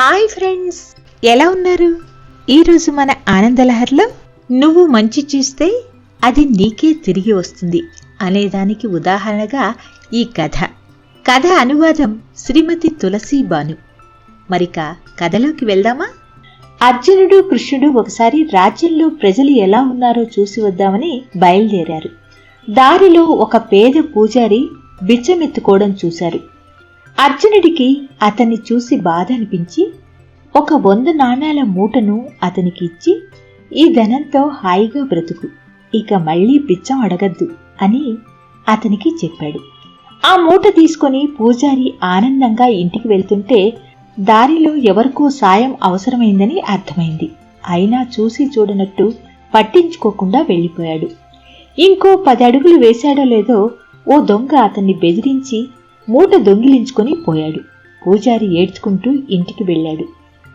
Hi friends ఎలా ఉన్నారు? ఈరోజు మన ఆనందలహర్లో నువ్వు మంచి చూస్తే అది నీకే తిరిగి వస్తుంది అనేదానికి ఉదాహరణగా ఈ కథ. కథ అనువాదం శ్రీమతి తులసి బాను. మరిక కథలోకి వెళ్దామా? అర్జునుడు కృష్ణుడు ఒకసారి రాజ్యంలో ప్రజలు ఎలా ఉన్నారో చూసి వద్దామని బయలుదేరారు. దారిలో ఒక పేద పూజారి బిచ్చమెత్తుకోవడం చూశారు. అర్జునుడికి అతన్ని చూసి బాధ అనిపించి ఒక వంద నాణేల మూటను అతనికి ఇచ్చి ఈ ధనంతో హాయిగా బ్రతుకు ఇక మళ్ళీ పిచ్చం అడగద్దు అని అతనికి చెప్పాడు. ఆ మూట తీసుకొని పూజారి ఆనందంగా ఇంటికి వెళ్తుంటే దారిలో ఎవరికో సాయం అవసరమైందని అర్థమైంది. అయినా చూసి చూడనట్టు పట్టించుకోకుండా వెళ్ళిపోయాడు. ఇంకో పది అడుగులు వేశాడో లేదో ఓ దొంగ అతన్ని బెదిరించి మూట దొంగిలించుకొని పోయాడు. పూజారి ఏడ్చుకుంటూ ఇంటికి వెళ్ళాడు.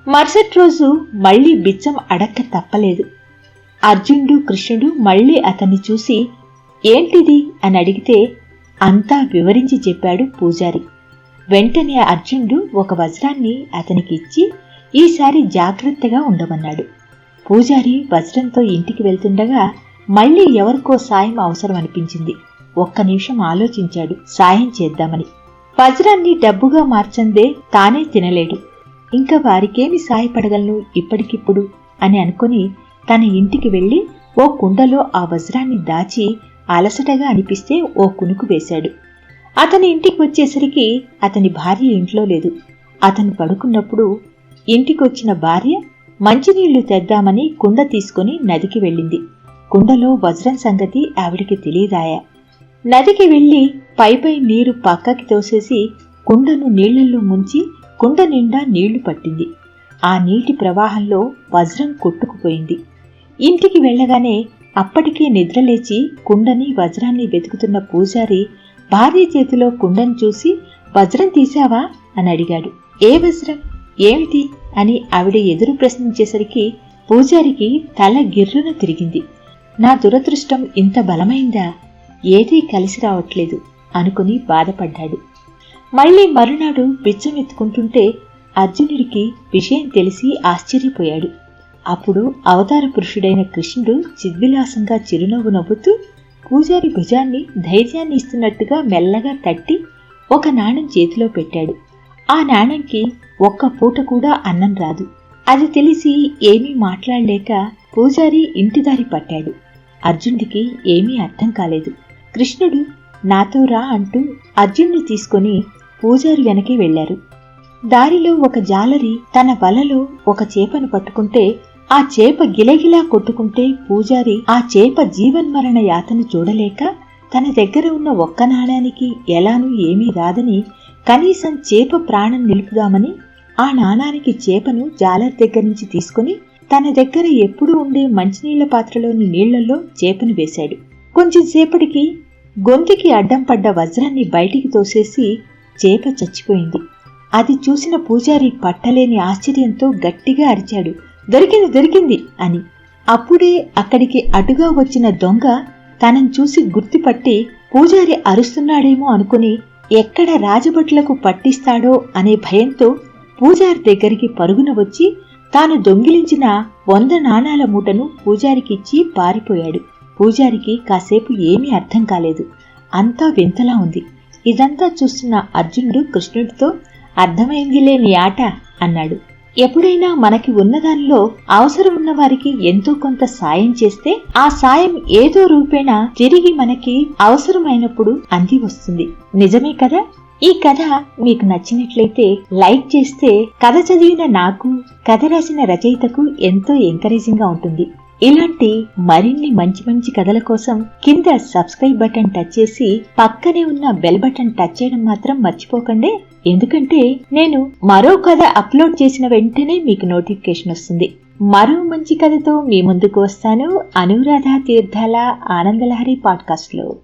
మరుసటి రోజు మళ్ళీ బిచ్చం అడక్క తప్పలేదు. అర్జునుడు కృష్ణుడు మళ్ళీ అతన్ని చూసి ఏంటిది? అని అడిగితే అంతా వివరించి చెప్పాడు పూజారి. వెంటనే అర్జునుడు ఒక వజ్రాన్ని అతనికి ఇచ్చి ఈసారి జాగ్రత్తగా ఉండమన్నాడు. పూజారి వజ్రంతో ఇంటికి వెళ్తుండగా మళ్ళీ ఎవరికో సాయం అవసరం అనిపించింది ఒక్క నిమిషం ఆలోచించాడు. సాయం చేద్దామని. వజ్రాన్ని డబ్బుగా మార్చందే తానే తినలేడు. ఇంకా వారికేమి సాయపడగలను ఇప్పటికిప్పుడు అని అనుకుని తన ఇంటికి వెళ్ళి ఓ కుండలో ఆ వజ్రాన్ని దాచి అలసటగా అనిపిస్తే ఓ కునుకు వేశాడు. అతని ఇంటికి వచ్చేసరికి అతని భార్య ఇంట్లో లేదు. అతను పడుకున్నప్పుడు ఇంటికొచ్చిన భార్య మంచినీళ్ళు తెద్దామని కుండ తీసుకుని నదికి వెళ్ళింది. కుండలో వజ్రం సంగతి ఆవిడికి తెలియదాయా? నదికి వెళ్ళి పైపై నీరు పక్కకి తోసేసి కుండను నీళ్ళలో ముంచి కుండ నిండా నీళ్ళు పట్టింది. ఆ నీటి ప్రవాహంలో వజ్రం కొట్టుకుపోయింది. ఇంటికి వెళ్ళగానే అప్పటికే నిద్రలేచి కుండని వజ్రాన్ని వెతుకుతున్న పూజారి భార్య చేతిలో కుండను చూసి వజ్రం తీశావా? అని అడిగాడు. ఏ వజ్రం? ఏమిటి? అని ఆవిడ ఎదురు ప్రశ్నించేసరికి పూజారికి తల గిర్రున తిరిగింది. నా దురదృష్టం ఇంత బలమైందా? ఏదీ కలిసి రావట్లేదు. అనుకుని బాధపడ్డాడు. మళ్ళీ మరునాడు బిచ్చమెత్తుకుంటుంటే అర్జునుడికి విషయం తెలిసి ఆశ్చర్యపోయాడు. అప్పుడు అవతార పురుషుడైన కృష్ణుడు చిద్విలాసంగా చిరునవ్వు నవ్వుతూ పూజారి భుజాన్ని ధైర్యాన్ని ఇస్తున్నట్టుగా మెల్లగా తట్టి ఒక నాణం చేతిలో పెట్టాడు. ఆ నాణంకి ఒక్క పూట కూడా అన్నం రాదు. అది తెలిసి ఏమీ మాట్లాడలేక పూజారి ఇంటిదారి పట్టాడు. అర్జునుడికి ఏమీ అర్థం కాలేదు. కృష్ణుడు నాతో రా అంటూ అర్జున్ని తీసుకొని పూజారి వెనకే వెళ్ళారు దారిలో ఒక జాలరి తన వలలో ఒక చేపను పట్టుకుంటే ఆ చేప గిలగిలా కొట్టుకుంటే పూజారి ఆ చేప జీవన్మరణ యాతను చూడలేక తన దగ్గర ఉన్న ఒక్క నాణానికి ఎలానూ ఏమీ రాదని కనీసం చేప ప్రాణం నిలుపుదామని ఆ నాణానికి చేపను జాలర్ దగ్గర నుంచి తీసుకుని తన దగ్గర ఎప్పుడూ ఉండే మంచినీళ్ళ పాత్రలోని నీళ్ళలో చేపను వేశాడు. కొంచెం సేపటికి గొంతుకి అడ్డం పడ్డ వజ్రాన్ని బయటికి తోసేసి చేప చచ్చిపోయింది. అది చూసిన పూజారి పట్టలేని ఆశ్చర్యంతో గట్టిగా అరిచాడు. దొరికింది దొరికింది అని. అప్పుడే అక్కడికి అటుగా వచ్చిన దొంగ తనను చూసి గుర్తుపట్టి పూజారి అరుస్తున్నాడేమో అనుకుని ఎక్కడ రాజభట్లకు పట్టిస్తాడో అనే భయంతో పూజారి దగ్గరికి పరుగున వచ్చి తాను దొంగిలించిన వంద నాణాల మూటను పూజారికిచ్చి పారిపోయాడు. పూజారికి కాసేపు ఏమీ అర్థం కాలేదు. అంతా వింతలా ఉంది. ఇదంతా చూస్తున్న అర్జునుడు కృష్ణుడితో అర్థమైందిలే నీ ఆట అన్నాడు. ఎప్పుడైనా మనకి ఉన్నదానిలో అవసరం ఉన్న వారికి ఎంతో కొంత సాయం చేస్తే ఆ సాయం ఏదో రూపేణా తిరిగి మనకి అవసరమైనప్పుడు అంది వస్తుంది. నిజమే కదా? ఈ కథ మీకు నచ్చినట్లయితే లైక్ చేస్తే కథ చదివిన నాకు కథ రాసిన రచయితకు ఎంతో ఎంకరేజింగ్గా ఉంటుంది. ఇలాంటి మరిన్ని మంచి మంచి కథల కోసం కింద సబ్స్క్రైబ్ బటన్ టచ్ చేసి పక్కనే ఉన్న బెల్ బటన్ టచ్ చేయడం మాత్రం మర్చిపోకండి. ఎందుకంటే నేను మరో కథ అప్లోడ్ చేసిన వెంటనే మీకు నోటిఫికేషన్ వస్తుంది. మరో మంచి కథతో మీ ముందుకు వస్తాను. అనురాధ తీర్థాల ఆనందలహరి పాడ్కాస్ట్లో